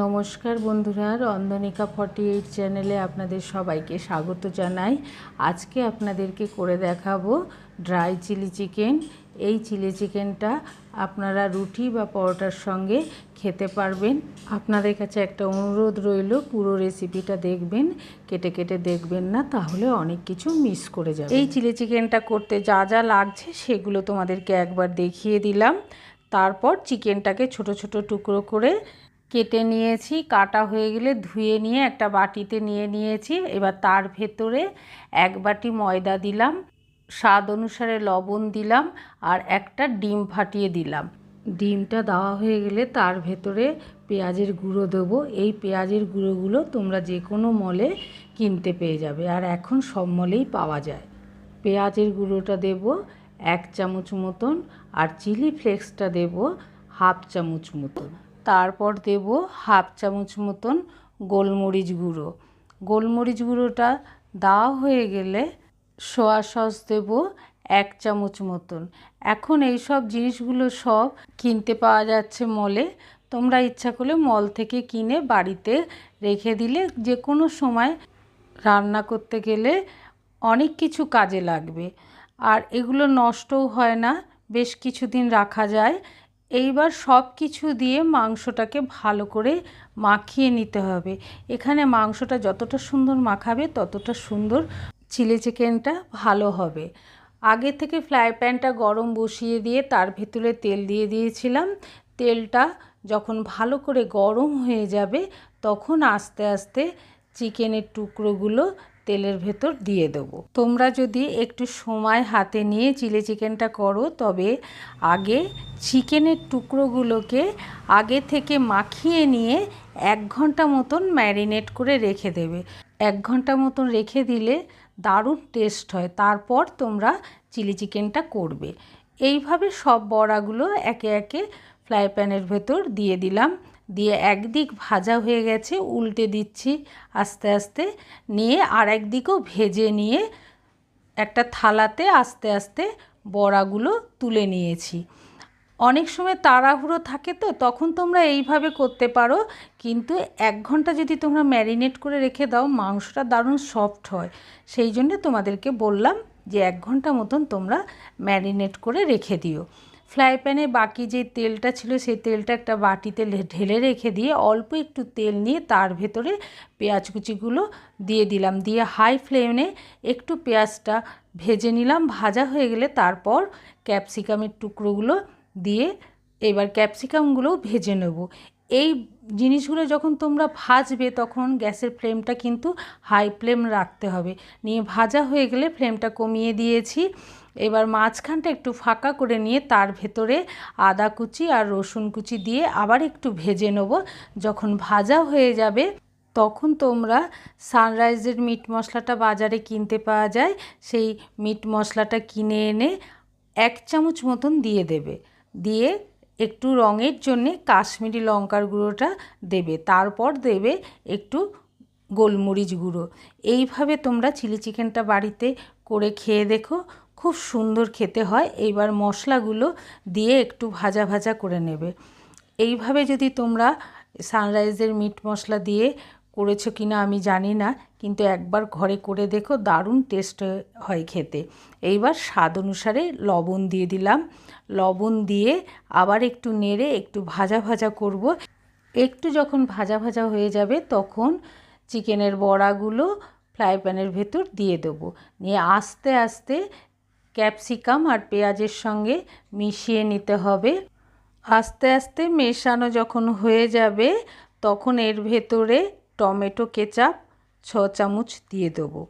নমস্কার বন্ধুরা, রন্ধনিকা forty eight চ্যানেলে আপনাদের সবাইকে স্বাগত জানাই। আজকে আপনাদেরকে করে দেখাবো ড্রাই চিলি চিকেন এই চিলি চিকেনটা আপনারা রুটি বা পরোটার সঙ্গে খেতে পারবেন। আপনাদের কাছে একটা অনুরোধ রইল, পুরো রেসিপিটা দেখবেন, কেটে কেটে দেখবেন না, তাহলে অনেক কিছু মিস করে যাবে এই চিলি চিকেনটা করতে যা যা লাগছে, সেগুলো তোমাদেরকে একবার দেখিয়ে দিলাম। তারপর চিকেনটাকে ছোট ছোট টুকরো করে কেটে নিয়েছি, কাটা হয়ে গেলে ধুয়ে নিয়ে একটা বাটিতে নিয়ে নিয়েছি। এবার তার ভেতরে এক বাটি ময়দা দিলাম, স্বাদ অনুসারে লবণ দিলাম আর একটা ডিম ফাটিয়ে দিলাম। ডিমটা দেওয়া হয়ে গেলে তার ভেতরে পেঁয়াজের গুঁড়ো দেবো। এই পেঁয়াজের গুঁড়োগুলো তোমরা যে কোনো মলে কিনতে পেয়ে যাবে আর এখন সব মলেই পাওয়া যায়। পেঁয়াজের গুঁড়োটা দেব এক চামচ মতন আর চিলি ফ্লেক্সটা দেব হাফ চামচ মতন। তারপর দেব হাফ চামচ মতন গোলমরিচ গুঁড়ো। গোলমরিচ গুঁড়োটা দেওয়া হয়ে গেলে সোয়া সস দেব এক চামচ মতন। এখন এই সব জিনিসগুলো সব কিনতে পাওয়া যাচ্ছে মলে। তোমরা ইচ্ছা করলে মল থেকে কিনে বাড়িতে রেখে দিলে যে কোনো সময় রান্না করতে গেলে অনেক কিছু কাজে লাগবে। আর এগুলো নষ্টও হয় না, বেশ কিছুদিন রাখা যায়। এইবার সব কিছু দিয়ে মাংসটাকে ভালো করে মাখিয়ে নিতে হবে। এখানে মাংসটা যতটা সুন্দর মাখাবে, ততটা সুন্দর চিলি চিকেনটা ভালো হবে। আগে থেকে ফ্রাই প্যানটা গরম বসিয়ে দিয়ে তার ভেতরে তেল দিয়ে দিয়েছিলাম। তেলটা যখন ভালো করে গরম হয়ে যাবে, তখন আস্তে আস্তে চিকেনের টুকরোগুলো তেলের ভেতর দিয়ে দেবো। তোমরা যদি একটু সময় হাতে নিয়ে চিলি চিকেনটা করো, তবে আগে চিকেনের টুকরোগুলোকে আগে থেকে মাখিয়ে নিয়ে এক ঘণ্টা মতন ম্যারিনেট করে রেখে দেবে। এক ঘণ্টা মতন রেখে দিলে দারুণ টেস্ট হয়। তারপর তোমরা চিলি চিকেনটা করবে। এইভাবে সব বড়াগুলো একে একে ফ্রাই প্যানের ভেতর দিয়ে দিলাম। দিয়ে একদিক ভাজা হয়ে গেছে, উল্টে দিচ্ছি আস্তে আস্তে। নিয়ে আর একদিকও ভেজে নিয়ে একটা থালাতে আস্তে আস্তে বড়াগুলো তুলে নিয়েছি। অনেক সময় তাড়াহুড়ো থাকে তো, তখন তোমরা এইভাবে করতে পারো, কিন্তু এক ঘণ্টা যদি তোমরা ম্যারিনেট করে রেখে দাও, মাংসটা দারুণ সফট হয়। সেই জন্যে তোমাদেরকে বললাম যে এক ঘণ্টা মতন তোমরা ম্যারিনেট করে রেখে দিও। ফ্রাই প্যানে বাকি যে তেলটা ছিল, সেই তেলটা একটা বাটিতে ঢেলে রেখে দিয়ে অল্প একটু তেল নিয়ে তার ভেতরে পেঁয়াজ কুচিগুলো দিয়ে দিলাম। দিয়ে হাই ফ্লেমে একটু পেঁয়াজটা ভেজে নিলাম। ভাজা হয়ে গেলে তারপর ক্যাপসিকামের টুকরোগুলো দিয়ে এবার ক্যাপসিকামগুলোও ভেজে নেব। এই জিনিসগুলো যখন তোমরা ভাজবে, তখন গ্যাসের ফ্লেমটা কিন্তু হাই ফ্লেম রাখতে হবে। নিয়ে ভাজা হয়ে গেলে ফ্লেমটা কমিয়ে দিয়েছি। এবার মাঝখানটা একটু ফাঁকা করে নিয়ে তার ভেতরে আদা কুচি আর রসুন কুচি দিয়ে আবার একটু ভেজে নেব। যখন ভাজা হয়ে যাবে, তখন তোমরা সানরাইজের মিট মশলাটা বাজারে কিনতে পাওয়া যায়। সেই মিট মশলাটা কিনে এনে এক চামচ মতন দিয়ে দেবে। দিয়ে একটু রঙের জন্যে কাশ্মীরি লঙ্কার গুঁড়োটা দেবে। তারপর দেবে একটু গোলমরিচ গুঁড়ো। এইভাবে তোমরা চিলি চিকেনটা বাড়িতে করে খেয়ে দেখো, খুব সুন্দর খেতে হয়। এইবার মশলাগুলো দিয়ে একটু ভাজা ভাজা করে নেবে। এইভাবে যদি তোমরা সানরাইজের মিট মশলা দিয়ে করেছ কি না আমি জানি না, কিন্তু একবার ঘরে করে দেখো, দারুণ টেস্ট হয় খেতে। এইবার স্বাদ অনুসারে লবণ দিয়ে দিলাম। লবণ দিয়ে আবার একটু নেড়ে একটু ভাজা ভাজা করব। একটু যখন ভাজা ভাজা হয়ে যাবে, তখন চিকেনের বড়াগুলো ফ্রাই প্যানের ভেতর দিয়ে দেবো। নিয়ে আস্তে আস্তে ক্যাপসিকাম আর পেঁয়াজের সঙ্গে মিশিয়ে নিতে হবে। আস্তে আস্তে মেশানো যখন হয়ে যাবে, তখন এর ভেতরে টমেটো কেচাপ ছ চামচ দিয়ে দেবো।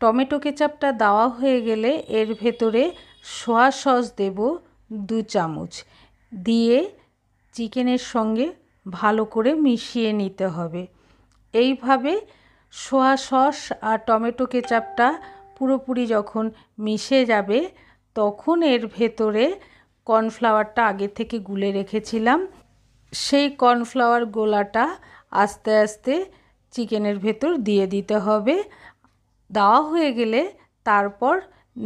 টমেটো কেচাপটা দেওয়া হয়ে গেলে এর ভেতরে সোয়া সস দেব দু চামচ। দিয়ে চিকেনের সঙ্গে ভালো করে মিশিয়ে নিতে হবে। এইভাবে সোয়া সস আর টমেটো কেচাপটা পুরোপুরি যখন মিশে যাবে, তখন এর ভেতরে কর্নফ্লাওয়ারটা আগে থেকে গুলে রেখেছিলাম। সেই কর্নফ্লাওয়ার গোলাটা আস্তে আস্তে চিকেনের ভেতর দিয়ে দিতে হবে। দেওয়া হয়ে গেলে তারপর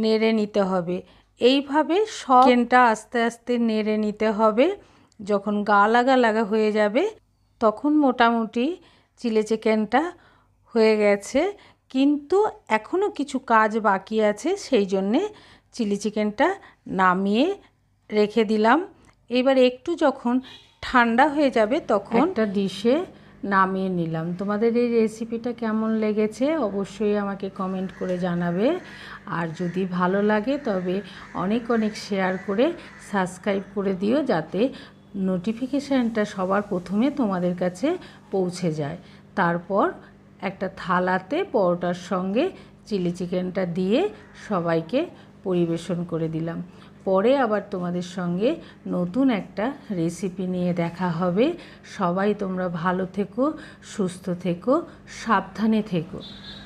নেড়ে নিতে হবে। এইভাবে চিকেনটা আস্তে আস্তে নেড়ে নিতে হবে। যখন গা লাগা লাগা হয়ে যাবে, তখন মোটামুটি চিলি চিকেনটা হয়ে গেছে। কিন্তু এখনও কিছু কাজ বাকি আছে, সেই জন্যে চিলি চিকেনটা নামিয়ে রেখে দিলাম। এবার একটু যখন ঠান্ডা হয়ে যাবে, তখন একটা ডিশে নামিয়ে নিলাম। তোমাদের এই রেসিপিটা কেমন লেগেছে অবশ্যই আমাকে কমেন্ট করে জানাবে। আর যদি ভালো লাগে তবে অনেক অনেক শেয়ার করে সাবস্ক্রাইব করে দিও যাতে নোটিফিকেশানটা সবার প্রথমে তোমাদের কাছে পৌঁছে যায়। তারপর একটা থালাতে পরোটার সঙ্গে চিলি চিকেনটা দিয়ে সবাইকে পরিবেশন করে দিলাম। পরে আবার তোমাদের সঙ্গে নতুন একটা রেসিপি নিয়ে দেখা হবে। সবাই তোমরা ভালো থেকো, সুস্থ থেকো, সাবধানে থেকো।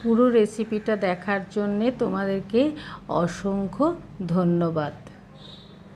পুরো রেসিপিটা দেখার জন্যে তোমাদেরকে অসংখ্য ধন্যবাদ।